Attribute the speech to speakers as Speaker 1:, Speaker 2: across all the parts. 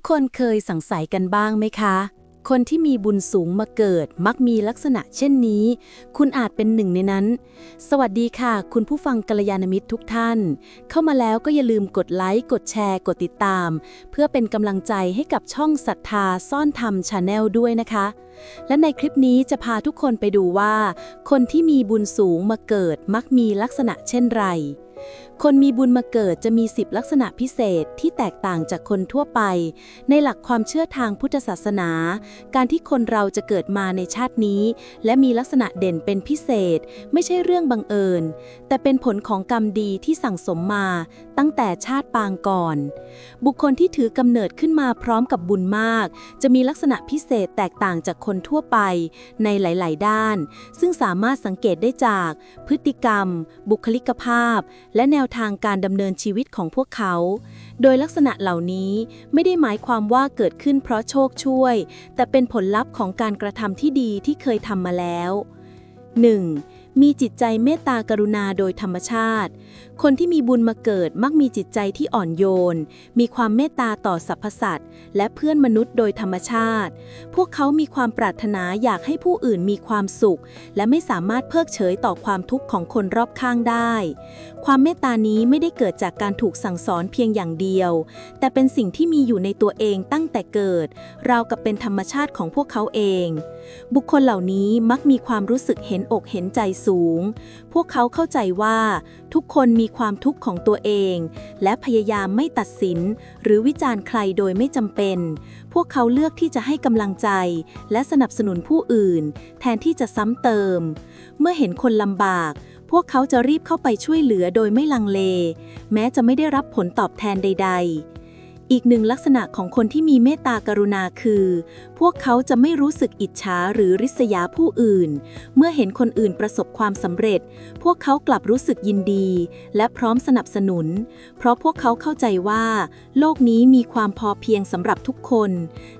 Speaker 1: ทุกคนเคยสงสัยกันบ้างไหมคะ คนที่มีบุญสูงมาเกิดมักมีลักษณะเช่นนี้ คุณอาจเป็นหนึ่งในนั้น สวัสดีค่ะ คุณผู้ฟังกัลยาณมิตรทุกท่าน เข้ามาแล้วก็อย่าลืมกดไลค์ กดแชร์ กดติดตาม เพื่อเป็นกำลังใจให้กับช่องศรัทธาซ่อนธรรมชาแนลด้วยนะคะ และในคลิปนี้จะพาทุกคนไปดูว่า คนที่มีบุญสูงมาเกิดมักมีลักษณะเช่นไร คนมีบุญมาเกิดจะมีสิบลักษณะพิเศษที่แตกต่างจากคนทั่วไป ในหลักความเชื่อทางพุทธศาสนา การที่คนเราจะเกิดมาในชาตินี้ และมีลักษณะเด่นเป็นพิเศษ ไม่ใช่เรื่องบังเอิญ แต่เป็นผลของกรรมดีที่สั่งสมมา ตั้งแต่ชาติปางก่อน บุคคลที่ถือกำเนิดขึ้นมาพร้อมกับบุญมาก จะมีลักษณะพิเศษแตกต่างจากคนทั่วไปในหลาย ๆ ด้าน ซึ่งสามารถสังเกตได้จาก พฤติกรรม บุคลิกภาพ และแนวทางการดำเนินชีวิตของพวกเขา โดยลักษณะเหล่านี้ไม่ได้หมายความว่าเกิดขึ้นเพราะโชคช่วย แต่เป็นผลลัพธ์ของการกระทำที่ดีที่เคยทำมาแล้ว 1. มีจิตใจเมตตากรุณาโดยธรรมชาติ คนที่มีบุญมาเกิดมักมีจิตใจที่อ่อนโยน มีความเมตตาต่อสรรพสัตว์และเพื่อนมนุษย์โดยธรรมชาติ พวกเขามีความปรารถนาอยากให้ผู้อื่นมีความสุข และไม่สามารถเพิกเฉยต่อความทุกข์ของคนรอบข้างได้ ความเมตตานี้ไม่ได้เกิดจากการถูกสั่งสอนเพียงอย่างเดียว แต่เป็นสิ่งที่มีอยู่ในตัวเองตั้งแต่เกิด ราวกับเป็นธรรมชาติของพวกเขาเอง บุคคลเหล่านี้มักมีความรู้สึกเห็นอกเห็นใจสูง พวกเขาเข้าใจว่าทุกคนมีความทุกข์ของตัวเอง และพยายามไม่ตัดสิน หรือวิจารณ์ใครโดยไม่จำเป็น พวกเขาเลือกที่จะให้กำลังใจ และสนับสนุนผู้อื่น แทนที่จะซ้ำเติม เมื่อเห็นคนลำบาก พวกเขาจะรีบเข้าไปช่วยเหลือโดยไม่ลังเล แม้จะไม่ได้รับผลตอบแทนใด ๆ อีกหนึ่งลักษณะของคนที่มีเมตตากรุณาคือ พวกเขาจะไม่รู้สึกอิจฉาหรือริษยาผู้อื่น เมื่อเห็นคนอื่นประสบความสำเร็จ พวกเขากลับรู้สึกยินดี และพร้อมสนับสนุน เพราะพวกเขาเข้าใจว่า โลกนี้มีความพอเพียงสำหรับทุกคน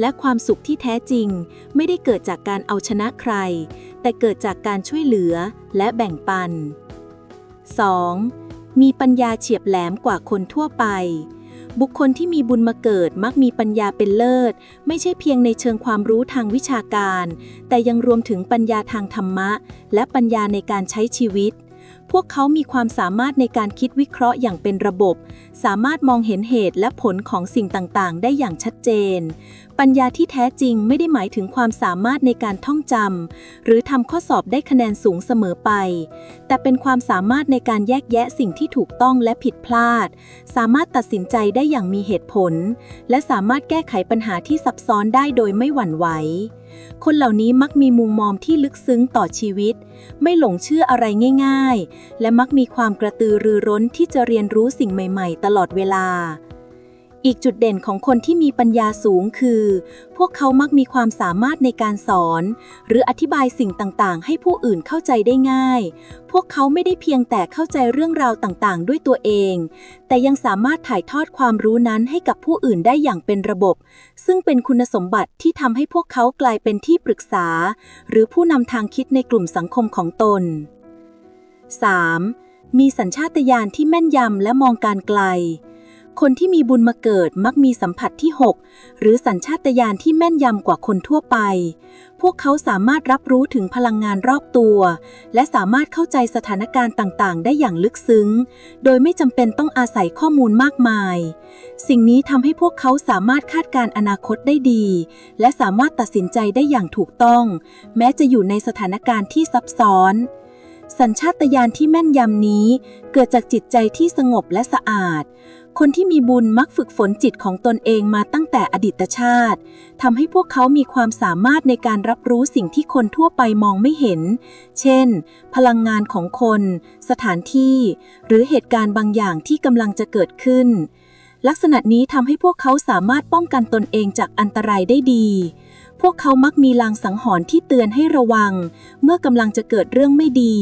Speaker 1: และความสุขที่แท้จริง ไม่ได้เกิดจากการเอาชนะใคร แต่เกิดจากการช่วยเหลือและแบ่งปัน 2. มีปัญญาเฉียบแหลมกว่าคนทั่วไป บุคคลที่มีบุญมาเกิดมักมีปัญญาเป็นเลิศ ไม่ใช่เพียงในเชิงความรู้ทางวิชาการ แต่ยังรวมถึงปัญญาทางธรรมะ และปัญญาในการใช้ชีวิต พวกเขามีความสามารถในการคิดวิเคราะห์อย่างเป็นระบบ สามารถมองเห็นเหตุและผลของสิ่งต่างๆ ได้อย่างชัดเจน ปัญญาที่แท้จริงไม่ได้หมายถึงความสามารถในการท่องจำหรือทำข้อสอบได้คะแนนสูงเสมอไป แต่เป็นความสามารถในการแยกแยะสิ่งที่ถูกต้องและผิดพลาด สามารถตัดสินใจได้อย่างมีเหตุผล และสามารถแก้ไขปัญหาที่ซับซ้อนได้โดยไม่หวั่นไหว คนเหล่านี้มักมีมุมมองที่ลึกซึ้งต่อชีวิต ไม่หลงเชื่ออะไรง่าย ๆ และมักมีความกระตือรือร้นที่จะเรียนรู้สิ่งใหม่ ๆ ตลอดเวลา อีกจุดเด่นของคนที่มีปัญญาสูงคือ พวกเขามักมีความสามารถในการสอน หรืออธิบายสิ่งต่างๆ ให้ผู้อื่นเข้าใจได้ง่าย พวกเขาไม่ได้เพียงแต่เข้าใจเรื่องราวต่างๆ ด้วยตัวเอง แต่ยังสามารถถ่ายทอดความรู้นั้นให้กับผู้อื่นได้อย่างเป็นระบบ ซึ่งเป็นคุณสมบัติที่ทำให้พวกเขากลายเป็นที่ปรึกษา หรือผู้นำทางคิดในกลุ่มสังคมของตน 3. มีสัญชาตญาณที่แม่นยำและมองการไกล คนที่มีบุญมาเกิดมักมีสัมผัสที่ 6 หรือสัญชาตญาณที่แม่นยำกว่าคนทั่วไป พวกเขาสามารถรับรู้ถึงพลังงานรอบตัว และสามารถเข้าใจสถานการณ์ต่างๆ ได้อย่างลึกซึ้ง โดยไม่จำเป็นต้องอาศัยข้อมูลมากมาย สิ่งนี้ทำให้พวกเขาสามารถคาดการณ์อนาคตได้ดี และสามารถตัดสินใจได้อย่างถูกต้อง แม้จะอยู่ในสถานการณ์ที่ซับซ้อน สัญชาตญาณที่แม่นยำนี้ เกิดจากจิตใจที่สงบและสะอาด คนที่มีบุญมักฝึกฝนจิตของตนเองมาตั้งแต่อดีตชาติทำให้พวกเขามีความสามารถในการรับรู้สิ่งที่คนทั่วไปมองไม่เห็น เช่น พลังงานของคน สถานที่ หรือเหตุการณ์บางอย่างที่กำลังจะเกิดขึ้น ลักษณะนี้ทำให้พวกเขาสามารถป้องกันตนเองจากอันตรายได้ดี พวกเขามักมีลางสังหรณ์ที่เตือนให้ระวัง เมื่อกำลังจะเกิดเรื่องไม่ดี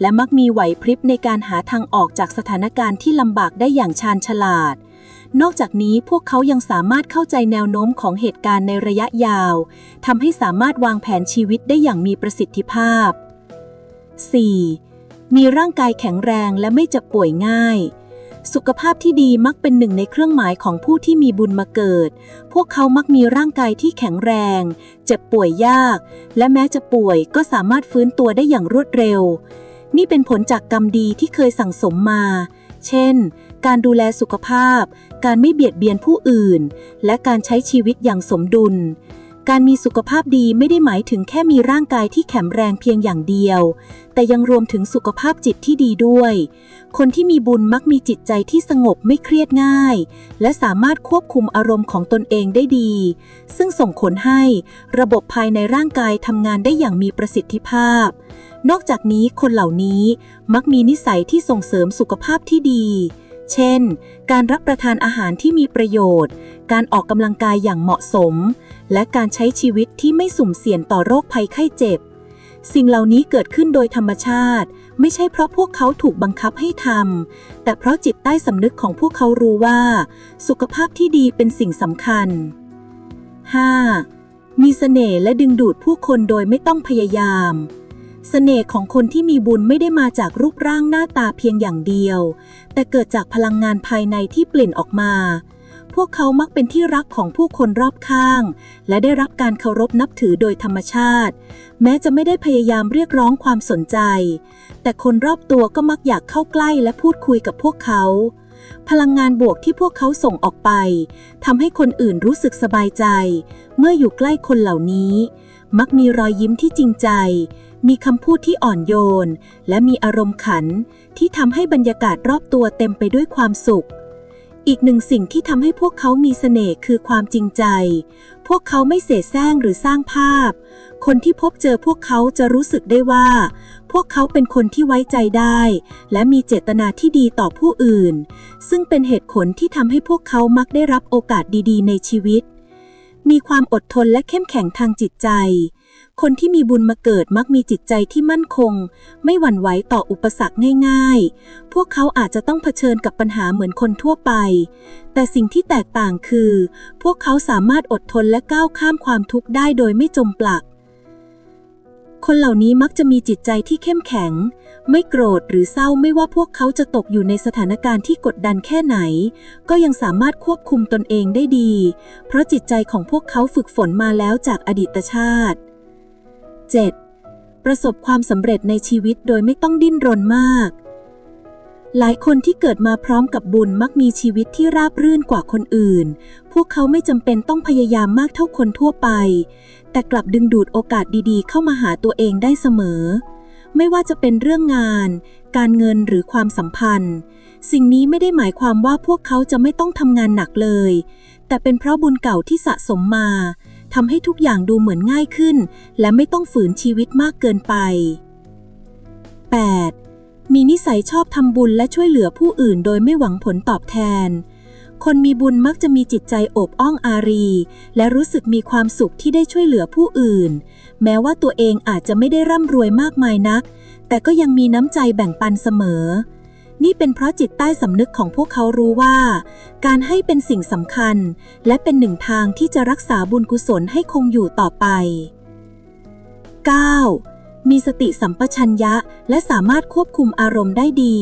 Speaker 1: และมักมีไหวพริบในการหาทางออกจากสถานการณ์ที่ลำบากได้อย่างชาญฉลาด นอกจากนี้พวกเขายังสามารถเข้าใจแนวโน้มของเหตุการณ์ในระยะยาวทำให้สามารถวางแผนชีวิตได้อย่างมีประสิทธิภาพ 4. มีร่างกายแข็งแรงและไม่เจ็บป่วยง่าย สุขภาพที่ดีมักเป็นหนึ่งในเครื่องหมายของผู้ที่มีบุญมาเกิด พวกเขามักมีร่างกายที่แข็งแรง เจ็บป่วยยาก และแม้จะป่วยก็สามารถฟื้นตัวได้อย่างรวดเร็ว นี่เป็นผลจากกรรมดีที่เคยสั่งสมมา เช่น การดูแลสุขภาพ การไม่เบียดเบียนผู้อื่น และการใช้ชีวิตอย่างสมดุล การมีสุขภาพดีไม่ได้หมายถึงแค่มีร่างกายที่แข็งแรงเพียงอย่างเดียว แต่ยังรวมถึงสุขภาพจิตที่ดีด้วย คนที่มีบุญมักมีจิตใจที่สงบไม่เครียดง่าย และสามารถควบคุมอารมณ์ของตนเองได้ดี ซึ่งส่งผลให้ระบบภายในร่างกายทำงานได้อย่างมีประสิทธิภาพ นอกจากนี้คนเหล่านี้มักมีนิสัยที่ส่งเสริมสุขภาพที่ดี เช่น การรับประทานอาหารที่มีประโยชน์ การออกกำลังกายอย่างเหมาะสม และการใช้ชีวิตที่ไม่สุ่มเสี่ยงต่อโรคภัยไข้เจ็บ สิ่งเหล่านี้เกิดขึ้นโดยธรรมชาติ ไม่ใช่เพราะพวกเขาถูกบังคับให้ทำ แต่เพราะจิตใต้สำนึกของพวกเขารู้ว่า สุขภาพที่ดีเป็นสิ่งสำคัญ 5. มีเสน่ห์และดึงดูดผู้คนโดยไม่ต้องพยายาม เสน่ห์ของคนที่มีบุญไม่ได้มาจากรูปร่างหน้าตาเพียงอย่างเดียว แต่เกิดจากพลังงานภายในที่เปลี่ยนออกมา พวกเขามักเป็นที่รักของผู้คนรอบข้าง และได้รับการเคารพนับถือโดยธรรมชาติ แม้จะไม่ได้พยายามเรียกร้องความสนใจ แต่คนรอบตัวก็มักอยากเข้าใกล้และพูดคุยกับพวกเขาพลังงานบวกที่พวกเขาส่งออกไปทำให้คนอื่นรู้สึกสบายใจ เมื่ออยู่ใกล้คนเหล่านี้ มักมีรอยยิ้มที่จริงใจ มีคำพูดที่อ่อนโยน และมีอารมณ์ขันที่ทำให้บรรยากาศรอบตัวเต็มไปด้วยความสุข อีกหนึ่งสิ่งที่ทำให้พวกเขามีเสน่ห์คือความจริงใจ พวกเขาไม่เสแสร้งหรือสร้างภาพ คนที่พบเจอพวกเขาจะรู้สึกได้ว่า พวกเขาเป็นคนที่ไว้ใจได้ และมีเจตนาที่ดีต่อผู้อื่น ซึ่งเป็นเหตุผลที่ทำให้พวกเขามักได้รับโอกาสดีๆ ในชีวิต มีความอดทนและเข้มแข็งทางจิตใจ คนที่มีบุญมาเกิดมักมีจิตใจที่มั่นคง ไม่หวั่นไหวต่ออุปสรรคง่ายๆ พวกเขาอาจจะต้องเผชิญกับปัญหาเหมือนคนทั่วไป แต่สิ่งที่แตกต่างคือ พวกเขาสามารถอดทนและก้าวข้ามความทุกข์ได้โดยไม่จมปลัก คนเหล่านี้มักจะมีจิตใจที่เข้มแข็ง ไม่โกรธหรือเศร้าไม่ว่าพวกเขาจะตกอยู่ในสถานการณ์ที่กดดันแค่ไหน ก็ยังสามารถควบคุมตนเองได้ดี เพราะจิตใจของพวกเขาฝึกฝนมาแล้วจากอดีตชาติ 7. ประสบความสำเร็จในชีวิตโดยไม่ต้องดิ้นรนมาก หลายคนที่เกิดมาพร้อมกับบุญมักมีชีวิตที่ราบรื่นกว่าคนอื่น พวกเขาไม่จำเป็นต้องพยายามมากเท่าคนทั่วไป แต่กลับดึงดูดโอกาสดีๆ เข้ามาหาตัวเองได้เสมอ ไม่ว่าจะเป็นเรื่องงาน การเงินหรือความสัมพันธ์ สิ่งนี้ไม่ได้หมายความว่าพวกเขาจะไม่ต้องทำงานหนักเลย แต่เป็นเพราะบุญเก่าที่สะสมมา ทำให้ทุกอย่างดูเหมือนง่ายขึ้น และไม่ต้องฝืนชีวิตมากเกินไป 8. มีนิสัยชอบทำบุญและช่วยเหลือผู้อื่นโดยไม่หวังผลตอบแทน คนมีบุญมักจะมีจิตใจอบอ้องอารี และรู้สึกมีความสุขที่ได้ช่วยเหลือผู้อื่น แม้ว่าตัวเองอาจจะไม่ได้ร่ำรวยมากมายนัก แต่ก็ยังมีน้ำใจแบ่งปันเสมอ นี่เป็นเพราะจิตใต้สำนึกของพวกเขารู้ว่า การให้เป็นสิ่งสำคัญ และเป็นหนึ่งทางที่จะรักษาบุญกุศลให้คงอยู่ต่อไป 9. มีสติสัมปชัญญะและสามารถควบคุมอารมณ์ได้ดี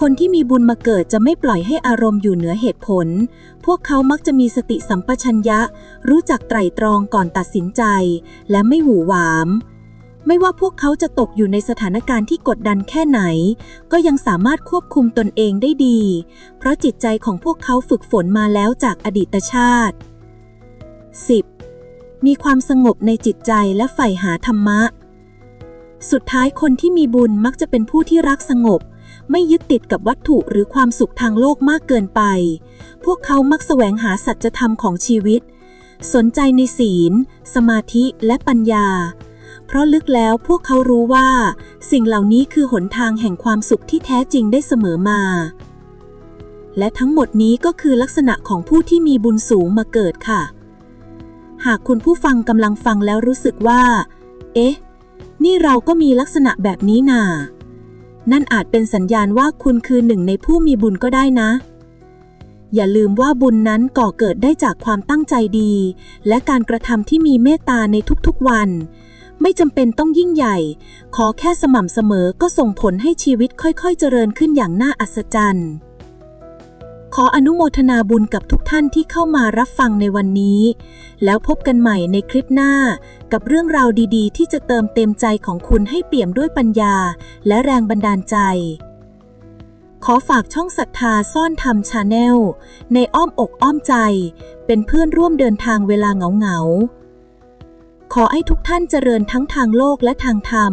Speaker 1: คนที่มีบุญมาเกิดจะไม่ปล่อยให้อารมณ์อยู่เหนือเหตุผล พวกเขามักจะมีสติสัมปชัญญะ รู้จักไตร่ตรองก่อนตัดสินใจ และไม่หวือหวาม ไม่ว่าพวกเขาจะตกอยู่ในสถานการณ์ที่กดดันแค่ไหน ก็ยังสามารถควบคุมตนเองได้ดี เพราะจิตใจของพวกเขาฝึกฝนมาแล้วจากอดีตชาติ 10. มีความสงบในจิตใจและใฝ่หาธรรมะ สุดท้ายคนที่มีบุญมักจะเป็นผู้ที่รักสงบ ไม่ยึดติดกับวัตถุหรือความสุขทางโลกมากเกินไป พวกเขามักแสวงหาสัจธรรมของชีวิต สนใจในศีล สมาธิและปัญญา เพราะลึกแล้วพวกเขารู้ว่า สิ่งเหล่านี้คือหนทางแห่งความสุขที่แท้จริงได้เสมอมา และทั้งหมดนี้ก็คือลักษณะของผู้ที่มีบุญสูงมาเกิดค่ะ หากคุณผู้ฟังกำลังฟังแล้วรู้สึกว่า เอ๊ะ นี่เราก็มีลักษณะแบบนี้นานั่นอาจเป็นสัญญาณว่าคุณคือหนึ่งในผู้มีบุญก็ได้นะ อย่าลืมว่าบุญนั้นก่อเกิดได้จากความตั้งใจดี และการกระทำที่มีเมตตาในทุกๆวัน ไม่จำเป็นต้องยิ่งใหญ่ ขอแค่สม่ำเสมอก็ส่งผลให้ชีวิตค่อยๆ เจริญขึ้นอย่างน่าอัศจรรย์
Speaker 2: ขออนุโมทนาบุญกับทุกท่านที่เข้ามารับฟังในวันนี้ แล้วพบกันใหม่ในคลิปหน้า กับเรื่องราวดีๆ ที่จะเติมเต็มใจของคุณให้เปี่ยมด้วยปัญญา และแรงบันดาลใจขอฝากช่องศรัทธาซ่อนธรรมชาแนลในอ้อมอกอ้อมใจ เป็นเพื่อนร่วมเดินทางเวลาเหงาๆ ขอให้ทุกท่านเจริญทั้งทางโลกและทางธรรม